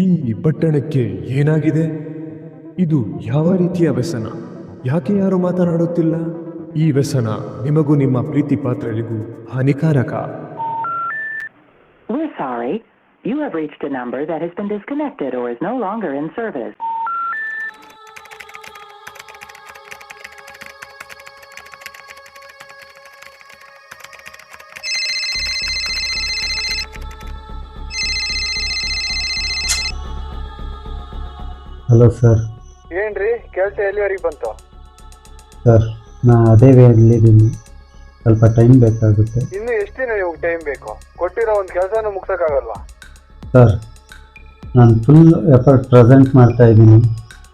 ಈ ಪಟ್ಟಣಕ್ಕೆ ಏನಾಗಿದೆ ಇದು ಯಾವ ರೀತಿಯ ವ್ಯಸನ ಯಾಕೆ ಯಾರು ಮಾತನಾಡುತ್ತಿಲ್ಲ ಈ ವ್ಯಸನ ನಿಮಗೂ ನಿಮ್ಮ ಪ್ರೀತಿ ಪಾತ್ರರಿಗೂ ಹಾನಿಕಾರಕ We're sorry. You have reached a number that has been disconnected or is no longer in service. Hello sir. ಏನ್ರಿ? ಕೆಲಸ ಎಲ್ಲಿವರೆಗೆ ಬಂತು? ಸರ್ ನಾ ಅದೇ ವೇಲಿದ್ದೀನಿ ಸ್ವಲ್ಪ ಟೈಮ್ ಬೇಕಾಗುತ್ತೆ. ಇನ್ನು ಎಷ್ಟು ದಿನ ನಿಮಗೆ ಟೈಮ್ ಬೇಕು? ಕೊಟ್ಟಿರೋ ಒಂದು ಕೆಲಸನೂ ಮುಗ್ಸೋಕ್ಕಾಗಲ್ವಾ? ಸರ್ ನಾನು ಫುಲ್ ಎಫರ್ಟ್ ಪ್ರೆಸೆಂಟ್ ಮಾಡ್ತಾ ಇದ್ದೀನಿ.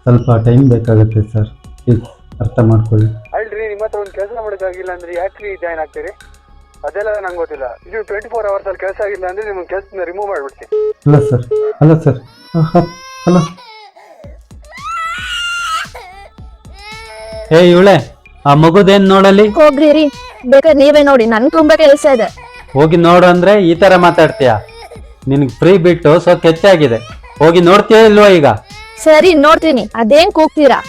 ಸ್ವಲ್ಪ ಟೈಮ್ ಬೇಕಾಗುತ್ತೆ ಸರ್. ಪ್ಲೀಸ್ ಅರ್ಥ ಮಾಡ್ಕೊಳ್ಳಿ. ಅಲ್ರಿ ನಿಮ್ಮ ಹತ್ರ ಒಂದು ಕೆಲಸ ಮಾಡೋಕ್ಕಾಗಿಲ್ಲ ಅಂದ್ರೆ ಯಾಕ್ರಿ ಜಾಯ್ನ್ ಆಗ್ತೀರಿ? ಅದೆಲ್ಲ ನಂಗೆ ಗೊತ್ತಿಲ್ಲ. ಇದು ಟ್ವೆಂಟಿ ಫೋರ್ ಅವರ್ಸ್ ಅಲ್ಲಿ ಕೆಲಸ ಆಗಿಲ್ಲ ಅಂದ್ರೆ ನಿಮ್ಮ ಕೆಲಸನ ರಿಮೂವ್ ಮಾಡ್ಬಿಡ್ತೀನಿ. ಅಲ್ಲ ಸರ್ ಅಲ್ಲ ಸರ್. ಹಲೋ. ಏ ಇವಳೆ ಆ ಮಗುದೇನ್ ನೋಡಲಿ? ಹೋಗ್ರಿ ರೀ ಬೇಕಾದ್ರೆ ನೀವೇ ನೋಡಿ ನನ್ ತುಂಬಾ ಕೆಲಸ ಇದೆ. ಹೋಗಿ ನೋಡು ಅಂದ್ರೆ ಈ ತರ ಮಾತಾಡ್ತೀಯ? ನಿನ್ಗೆ ಫ್ರೀ ಬಿಟ್ಟು ಸೊ ಕೆಚ್ಚಾಗಿದೆ ಹೋಗಿ ನೋಡ್ತೀಯ ಇಲ್ವಾ ಈಗ? ಸರಿ ನೋಡ್ತೀನಿ. ಅದೇನ್ ಕೂಗ್ತೀರಾ?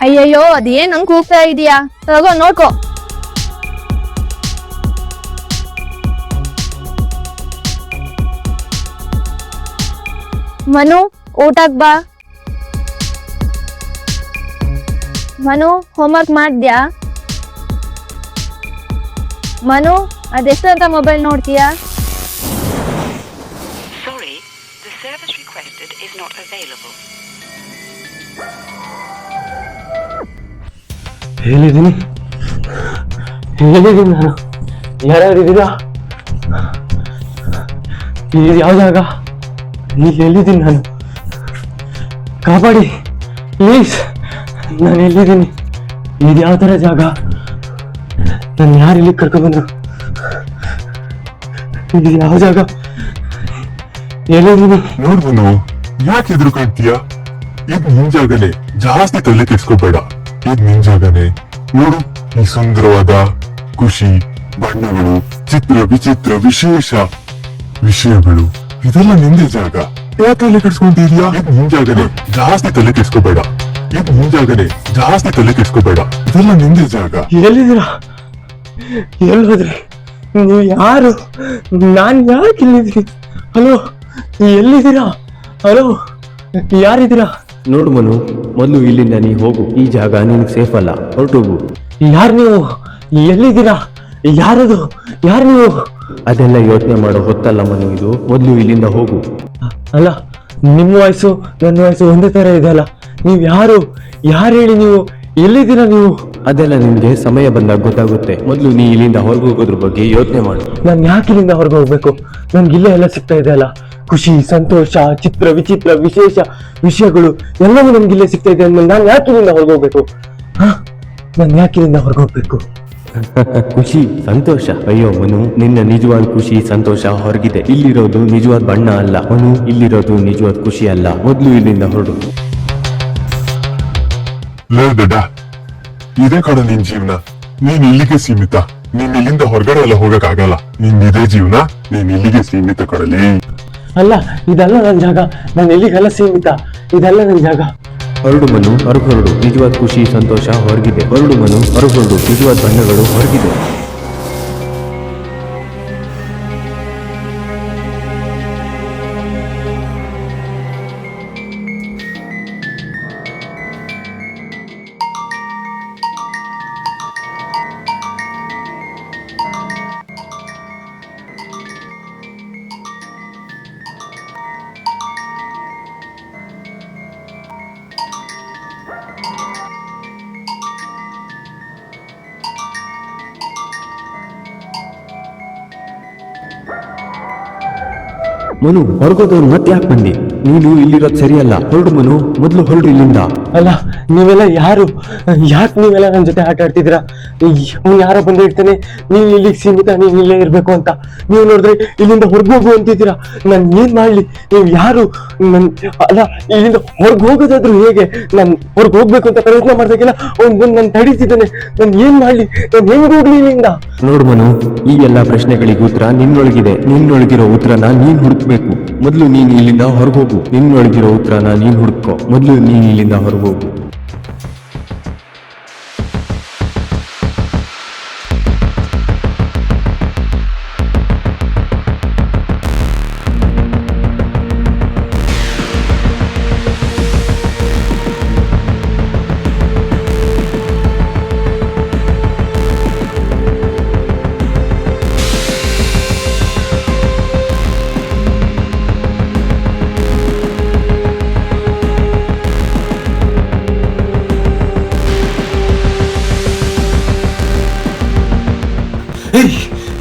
ಅಯ್ಯಯ್ಯೋ ಅದೇನ್ ನಂಗ್ ಕೂಗ್ತಾ ಇದೀಯಾ? ತಗೋ ನೋಡ್ಕೋ. ಮನು ಊಟಕ್ ಬಾ. ಮನು ಹೋಮ್ವರ್ಕ್ ಮಾಡ್ದ್ಯಾ? ಮನು ಅದೆಷ್ಟು ಅಂತ ಮೊಬೈಲ್ ನೋಡ್ತೀಯಾ. ಹೇಳಿದ್ದೀನಿ ಹೇಳಿದ್ದೀನಿ ನಾನು? ಯಾರ್ಯಾರಿದ್ದೀರಾ ಇದು ಯಾವ ಜಾಗ? ಇಲ್ಲಿ ಎಲ್ಲಿದ್ದೀನಿ ನಾನು? ಕಾಪಾಡಿ ಪ್ಲೀಸ್ ನಾನು ಎಲ್ಲಿದ್ದೀನಿ ಇದು ಯಾವ ಥರ ಜಾಗ? ನಾನು ಯಾರು ಇಲ್ಲಿ ಕರ್ಕೊಂಡ್ಬಂದ್ರು? ಇದು ಯಾವ ಜಾಗ? ಎಲ್ಲಿದ್ದೀನಿ ನೋಡ್ವನು ಯಾಕೆ ಹೆದರ್ಕೊಂತೀಯ ಇದ್ ನಿನ್ ಜಾಗನೇ. ಜಾಸ್ತಿ ತಲೆ ಕೆಡ್ಸ್ಕೋಬೇಡ. ಇದ್ ನಿನ್ ಜಾಗನೇ. ನೋಡು, ಈ ಸುಂದರವಾದ ಖುಷಿ, ಬಣ್ಣಗಳು, ಚಿತ್ರ ವಿಚಿತ್ರ ವಿಶೇಷ ವಿಷಯಗಳು. ಇದೆಲ್ಲ ನಿಂದೇ ಜಾಗ. ಯಾಕೆ ತಲೆ ಕೆಡ್ಸ್ಕೊಂಡಿದ್ಯಾ ಇದ್ ನಿನ್ ಜಾಸ್ತಿ ತಲೆ ಕೆಡ್ಸ್ಕೋಬೇಡ. ಇದ್ ನಿನ್ ಜಾಗನೇ. ಜಾಸ್ತಿ ತಲೆ ಕೆಡ್ಸ್ಕೋಬೇಡ. ಇದೆಲ್ಲ ನಿಂದೆ ಜಾಗ. ಎಲ್ಲಿದ್ದೀರಾ? ಎಲ್ಲೋದ್ರಿ? ನೀವು ಯಾರು? ನಾನು ಯಾಕೆ ಇಲ್ಲಿದ್ದೀನಿ? ಹಲೋ ಎಲ್ಲಿದ್ದೀರಾ? ಹಲೋ ಯಾರಿದ್ದೀರಾ? ನೋಡು ಮನು ಮೊದಲು ಇಲ್ಲಿಂದ ನೀ ಹೋಗು. ಈ ಜಾಗ ನಿನಗೆ ಸೇಫ್ ಅಲ್ಲ. ಹೊರಟೋಗು. ಯಾರು ನೀವು? ಎಲ್ಲಿದ್ದೀರಾ? ಯಾರದು? ಯಾರು ನೀವು? ಅದೆಲ್ಲ ಯೋಚನೆ ಮಾಡೋ ಹೊತ್ತಲ್ಲ ಮನು ಇದು. ಮೊದಲು ಇಲ್ಲಿಂದ ಹೋಗು. ಅಲ್ಲ ನಿಮ್ಮ ವಯಸ್ಸು ನನ್ನ ವಯಸ್ಸು ಒಂದೇ ತರ ಇದೆ ಅಲ್ಲ. ನೀವು ಯಾರು? ಯಾರು ಹೇಳಿ ನೀವು? ಎಲ್ಲಿದ್ದೀರ ನೀವು? ಅದೆಲ್ಲ ನಿಮಗೆ ಸಮಯ ಬಂದಾಗ ಗೊತ್ತಾಗುತ್ತೆ. ಮೊದಲು ನೀ ಇಲ್ಲಿಂದ ಹೊರಗೆ ಹೋಗೋದ್ರ ಬಗ್ಗೆ ಯೋಚನೆ ಮಾಡು. ನಾನು ಯಾಕೆ ಇಲ್ಲಿಂದ ಹೊರಗೆ ಹೋಗ್ಬೇಕು? ನನ್ಗೆ ಇಲ್ಲೇ ಎಲ್ಲ ಸಿಗ್ತಾ ಇದೆ ಅಲ್ಲ. ಖುಷಿ ಸಂತೋಷ ಚಿತ್ರ ವಿಚಿತ್ರ ವಿಶೇಷ ವಿಷಯಗಳು ಎಲ್ಲವೂ ನಮ್ಗೆ ಇಲ್ಲೇ ಸಿಗ್ತಾ ಇದೆ ಅಂದ್ಮೇಲೆ ನಾನು ಯಾಕೆ ಇಲ್ಲಿಂದ ಹೊರಗೆ ಹೋಗ್ಬೇಕು? ನಾನು ಯಾಕೆ ಇಲ್ಲಿಂದ ಹೊರಗೆ ಹೋಗ್ಬೇಕು? ಖುಷಿ ಸಂತೋಷ. ಅಯ್ಯೋ ಮನು ನಿನ್ನ ನಿಜವಾದ ಖುಷಿ ಸಂತೋಷ ಹೊರಗಿದೆ. ಇಲ್ಲಿರೋದು ನಿಜವಾದ ಬಣ್ಣ ಅಲ್ಲ. ಮನು ಇಲ್ಲಿರೋದು ನಿಜವಾದ ಖುಷಿ ಅಲ್ಲ. ಮೊದಲು ಇಲ್ಲಿಂದ ಹೊರಡು ಲೇ ದಡ್ಡ ಇದೇ ಕಣ ನಿನ್ ಜೀವನ. ನೀನ್ ಇಲ್ಲಿಗೆ ಸೀಮಿತ. ನೀನ್ ಇಲ್ಲಿಂದ ಹೊರಗಡೆ ಎಲ್ಲ ಹೋಗಕ್ ಆಗಲ್ಲ ನಿನ್ ಇದೇ ಜೀವನ ನೀನ್ ಇಲ್ಲಿಗೆ ಸೀಮಿತ ಕಡಲಿ ಅಲ್ಲ ಇದೆಲ್ಲ ನನ್ನ ಜಾಗ. ನಾನು ಎಲ್ಲಿಗೆಲ್ಲ ಸೀಮಿತ? ಇದೆಲ್ಲ ನನ್ನ ಜಾಗ. ಹೊರಡು ಮನು ಹೊರಗೆ ಹೊರಡು ನಿಜವಾದ ಖುಷಿ ಸಂತೋಷ ಹೊರಗಿದೆ. ಹೊರಡು ಮನು ಹೊರಗೆ ಹೊರಡು ನಿಜವಾದ ಬಣ್ಣಗಳು ಹೊರಗಿದೆ. ಮನು ಹೊರಗೋದವ್ರು ಮತ್ತೆ ಯಾಕೆ ಬಂದಿ? ನೀನು ಇಲ್ಲಿರೋದು ಸರಿಯಲ್ಲ. ಹೊರಡು ಮನು ಮೊದಲು ಹೊರಡು ಇಲ್ಲಿಂದ. ಅಲ್ಲ, ನೀವೆಲ್ಲ ಯಾರು? ಯಾಕೆ ನೀವೆಲ್ಲ ನನ್ನ ಜೊತೆ ಆಟ ಆಡ್ತಿದ್ದೀರಾ? ಅವ್ನು ಯಾರೋ ಬಂದು ಇರ್ತಾನೆ, ನೀವು ಇಲ್ಲಿಗೆ ಸೀಮಿತ, ನೀವು ಇಲ್ಲೇ ಇರಬೇಕು ಅಂತ. ನೀವು ನೋಡಿದ್ರೆ ಇಲ್ಲಿಂದ ಹೊರಗೋಗು ಅಂತಿದ್ದೀರಾ? ನಾನು ಏನು ಮಾಡಲಿ? ನೀವು ಯಾರು? ನನ್ನ ಅಲ್ಲ, ಇಲ್ಲಿಂದ ಹೊರಗೆ ಹೋಗೋದಾದ್ರು ಹೇಗೆ? ನಾನು ಹೊರಗೆ ಹೋಗ್ಬೇಕು ಅಂತ ಪ್ರಯತ್ನ ಮಾಡಬೇಕಿಲ್ಲ ಅವ್ನು ಬಂದು ನಾನು ತಡೀತಿದ್ದಾನೆ. ನಾನು ಏನು ಮಾಡಲಿ? ನಾನು ಹೆಂಗೆ ಹೋಗ್ಲಿ ಇಲ್ಲಿಂದ? ನೋಡು ಮನು, ಈ ಎಲ್ಲ ಪ್ರಶ್ನೆಗಳಿಗೆ ಉತ್ತರ ನಿನ್ನೊಳಗಿದೆ. ನಿನ್ನೊಳಗಿರೋ ಉತ್ತರನ ನೀನು ಹುಡುಕ್ಬೇಕು. ಮೊದಲು ನೀನು ಇಲ್ಲಿಂದ ಹೊರಗೋಗು ನಿನ್ನೊಳಗಿರೋ ಉತ್ತರನ ನೀನು ಹುಡುಕೋ. ಮೊದಲು ನೀನು ಇಲ್ಲಿಂದ ಹೊರಗೋಗು Павлову.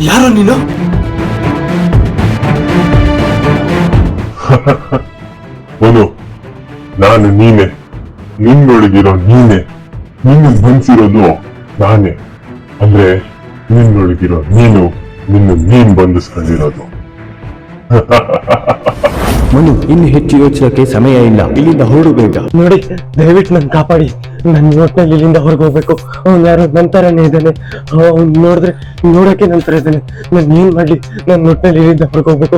ಯಾರು ನೀನು? ಮನು ನಾನು ನೀನೆ. ನಿನ್ನೊಳಗಿರೋ ನೀನೆ. ನಿನ್ನ ಬಂಧಿಸಿರೋದು ನಾನೇ. ಅಂದ್ರೆ ನಿನ್ನೊಳಗಿರೋ ನೀನು ನಿನ್ನ ನೀನ್ ಬಂಧಿಸ್ಕೊಂಡಿರೋದು. ಮನು ಇನ್ನು ಹೆಚ್ಚು ಯೋಚಿಸೋಕೆ ಸಮಯ ಇಲ್ಲ. ಇಲ್ಲಿಂದ ಹೊರಡಬೇಕ ನೋಡಿ ದಯವಿಟ್ಟು ನನ್ನ ಕಾಪಾಡಿ. ನನ್ನ ಒಟ್ಟಿನಲ್ಲಿ ಇಲ್ಲಿಂದ ಹೊರಗೆ ಹೋಗ್ಬೇಕು. ಅವ್ನು ಯಾರೋ ನನ್ನ ಥರನೇ ಇದ್ದಾನೆ. ಅವ್ನು ನೋಡಿದ್ರೆ ನೋಡಕ್ಕೆ ನನ್ನ ಥರ ಇದ್ದಾನೆ. ನಾನು ಏನು ಮಾಡಲಿ? ನನ್ನ ಒಟ್ಟಿನಲ್ಲಿ ಇಲ್ಲಿಂದ ಹೊರಗೆ ಹೋಗ್ಬೇಕು.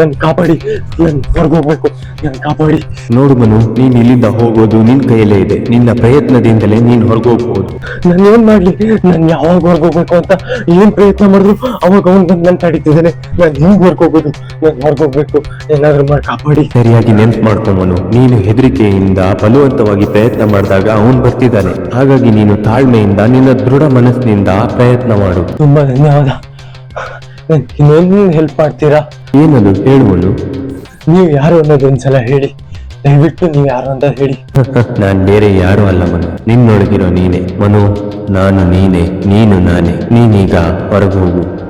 ನನ್ನ ಕಾಪಾಡಿ. ನಾನು ಹೊರಗೆ ಹೋಗ್ಬೇಕು. ನಾನು ಕಾಪಾಡಿ. ನೋಡು ಮನು ನೀನು ಇಲ್ಲಿಂದ ಹೋಗೋದು ನಿನ್ನ ಕೈಯಲ್ಲೇ ಇದೆ. ನಿನ್ನ ಪ್ರಯತ್ನದಿಂದಲೇ ನೀನ್ ಹೊರಗೋಗ್ಬೋದು ನಾನು ಏನು ಮಾಡಲಿ? ನಾನು ಯಾವಾಗ ಹೊರಗೆ ಹೋಗ್ಬೇಕು ಅಂತ ಏನು ಪ್ರಯತ್ನ ಮಾಡಿದ್ರು ಅವಾಗ ಅವ್ನು ಬಂದು ನನ್ನ ತಡೀತಿದ್ದಾನೆ ನಾನು ಹೆಂಗ್ ಹೊರಗೆ ಹೋಗೋದು? ನಾನು ಹೊರಗೆ ಹೋಗ್ಬೇಕು. ಏನಾದರೂ ಮಾಡಿ ಕಾಪಾಡಿ. ಸರಿಯಾಗಿ ನೆನ್ಪು ಮಾಡ್ಕೊಂಬನು ನೀನು ಹೆದರಿಕೆಯಿಂದ ಬಲವಂತವಾಗಿ ಪ್ರಯತ್ನ ಮಾಡಿದಾಗ ಅವನು ಬರ್ತಿದ್ದಾನೆ. ಹಾಗಾಗಿ ನೀನು ತಾಳ್ಮೆಯಿಂದ ನಿನ್ನ ದೃಢ ಮನಸ್ಸಿನಿಂದ ಪ್ರಯತ್ನ ಮಾಡು. ತುಂಬಾ ಧನ್ಯವಾದ. ನನ್ ಇನ್ನೊಂದು ಹೆಲ್ಪ್ ಮಾಡ್ತೀರಾ? ಏನದು? ಹೇಳುವಳು. ನೀವು ಯಾರು ಅನ್ನೋದು ಒಂದ್ಸಲ ಹೇಳಿ. ದಯವಿಟ್ಟು ನೀವು ಯಾರು ಅಂತ ಹೇಳಿ. ನಾನ್ ಬೇರೆ ಯಾರು ಅಲ್ಲ ಮನು. ನಿನ್ನೊಳಗಿರೋ ನೀನೆ. ಮನು ನಾನು ನೀನೆ ನೀನು ನಾನೇ. ನೀನೀಗ ಹೊರಗೆ ಹೋಗು.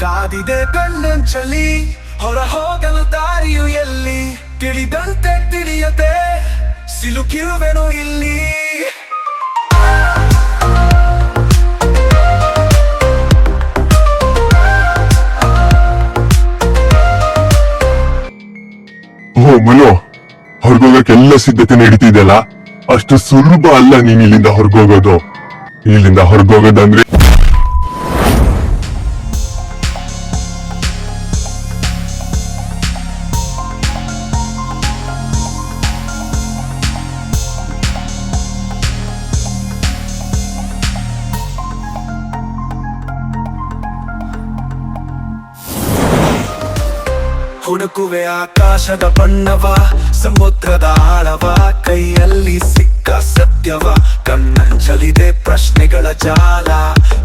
ಕಾದಿದೆ ಕಣ್ಣಂಚಲಿ ಹೊರ ಹೋಗಲು ದಾರಿಯು ಎಲ್ಲಿ? ತಿಳಿದಂತೆ ತಿಳಿಯದೆ, ಸಿಲುಕಿರುವೆನು ಇಲ್ಲಿ. ಓ ಮನು ಹೊರಗೋಗಕ್ಕೆ ಎಲ್ಲ ಸಿದ್ಧತೆ ನಡೀತಿದೆಯಲ್ಲ? ಅಷ್ಟು ಸುಲಭ ಅಲ್ಲ ನೀನ್ ಇಲ್ಲಿಂದ ಹೊರಗೋಗೋದು. ಇಲ್ಲಿಂದ ಹೊರಗೋಗೋದಂದ್ರೆ ಹುಡುಕುವೆ ಆಕಾಶದ ಬಣ್ಣವ, ಸಮುದ್ರದ ಆಳವ, ಕೈಯಲ್ಲಿ ಸಿಕ್ಕ ಸತ್ಯವ ಕಣ್ಣಂಚಲಿದೆ ಪ್ರಶ್ನೆಗಳ ಜಾಲ.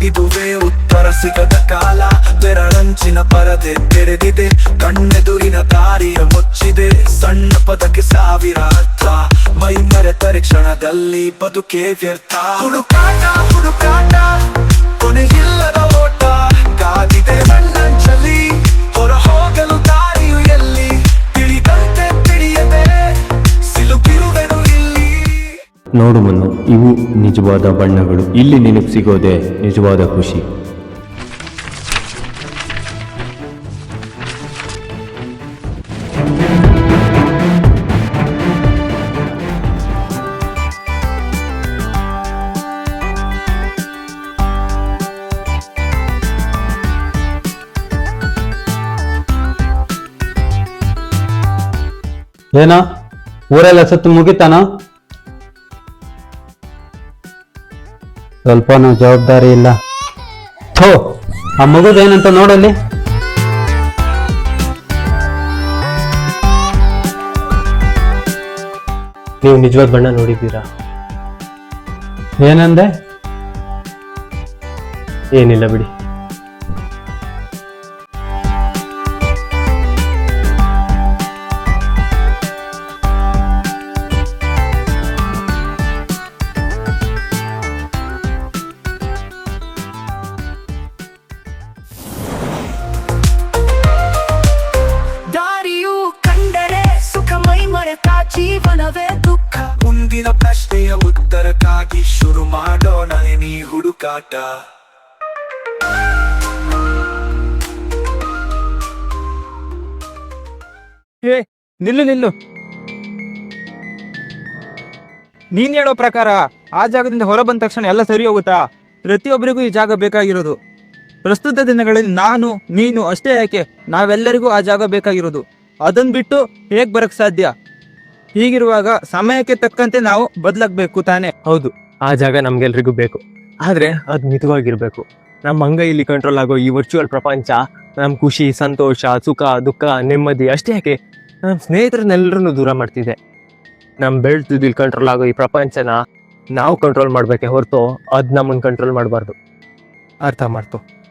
ಇದುವೇ ಉತ್ತರ ಸಿಗದ ಕಾಲ, ಬೆರಳಂಚಿನ ಪರದೆ ತೆರೆದಿದೆ, ಕಣ್ಣೆದುರಿನ ದಾರಿಯ ಮುಚ್ಚಿದೆ, ಸಣ್ಣ ಪದಕ್ಕೆ ಸಾವಿರ ಅರ್ಥ. ಮೈ ಮರೆತರೆ ಕ್ಷಣದಲ್ಲಿ ಬದುಕೇ ವ್ಯರ್ಥ. ಹುಡುಕಾಟ ಹುಡುಕಾಟ. ನೋಡು ಮನು ಇವು ನಿಜವಾದ ಬಣ್ಣಗಳು. ಇಲ್ಲಿ ನಿನಗೆ ಸಿಗೋದೆ ನಿಜವಾದ ಖುಷಿ. ಏನಾ? ಊರೆಲ್ಲ ಸತ್ತು ಮುಗಿತಾನೋ? ಸ್ವಲ್ಪನೂ ಜವಾಬ್ದಾರಿ ಇಲ್ಲ. ಥೋ ಆ ಮಗುದೇನಂತ ನೋಡಲ್ಲಿ? ನೀವು ನಿಜವಾದ ಬಣ್ಣ ನೋಡಿದ್ದೀರಾ? ಏನಂದೆ? ಏನಿಲ್ಲ ಬಿಡಿ. ಇಂದಿನ ಪ್ರಶ್ನೆಯ ಉತ್ತರಕ್ಕಾಗಿ ಶುರು ಮಾಡೋಣ ನೀ ಹುಡುಕಾಟ. ಏ, ನಿಲ್ಲು ನಿಲ್ಲು. ನೀನ್ ಹೇಳೋ ಪ್ರಕಾರ ಆ ಜಾಗದಿಂದ ಹೊರ ಬಂದ ತಕ್ಷಣ ಎಲ್ಲ ಸರಿ ಹೋಗುತ್ತಾ? ಪ್ರತಿಯೊಬ್ಬರಿಗೂ ಈ ಜಾಗ ಬೇಕಾಗಿರೋದು. ಪ್ರಸ್ತುತ ದಿನಗಳಲ್ಲಿ ನಾನು, ನೀನು ಅಷ್ಟೇ ಯಾಕೆ ನಾವೆಲ್ಲರಿಗೂ ಆ ಜಾಗ ಬೇಕಾಗಿರೋದು. ಅದನ್ ಬಿಟ್ಟು ಹೇಗೆ ಬರಕ್ ಸಾಧ್ಯ? ಹೀಗಿರುವಾಗ ಸಮಯಕ್ಕೆ ತಕ್ಕಂತೆ ನಾವು ಬದಲಾಗಬೇಕು ತಾನೆ? ಹೌದು. ಆ ಜಾಗ ನಮ್ಗೆಲ್ರಿಗೂ ಬೇಕು. ಆದ್ರೆ ಅದು ಮಿತವಾಗಿರ್ಬೇಕು. ನಮ್ಮ ಅಂಗೈಲಿ ಕಂಟ್ರೋಲ್ ಆಗೋ ಈ ವರ್ಚುವಲ್ ಪ್ರಪಂಚ ನಮ್ ಖುಷಿ ಸಂತೋಷ ಸುಖ ದುಃಖ ನೆಮ್ಮದಿ ಅಷ್ಟೇ ಯಾಕೆ? ನಮ್ಮ ಸ್ನೇಹಿತರನ್ನೆಲ್ಲರನ್ನು ದೂರ ಮಾಡ್ತಿದೆ. ನಮ್ ಬೆಳ್ತಿದ್ದಿಲ್ ಕಂಟ್ರೋಲ್ ಆಗೋ ಈ ಪ್ರಪಂಚನ ನಾವು ಕಂಟ್ರೋಲ್ ಮಾಡ್ಬೇಕೆ ಹೊರತು ಅದ್ ನಮ್ಮನ್ನ ಕಂಟ್ರೋಲ್ ಮಾಡಬಾರ್ದು. ಅರ್ಥ ಮಾಡ್ತು.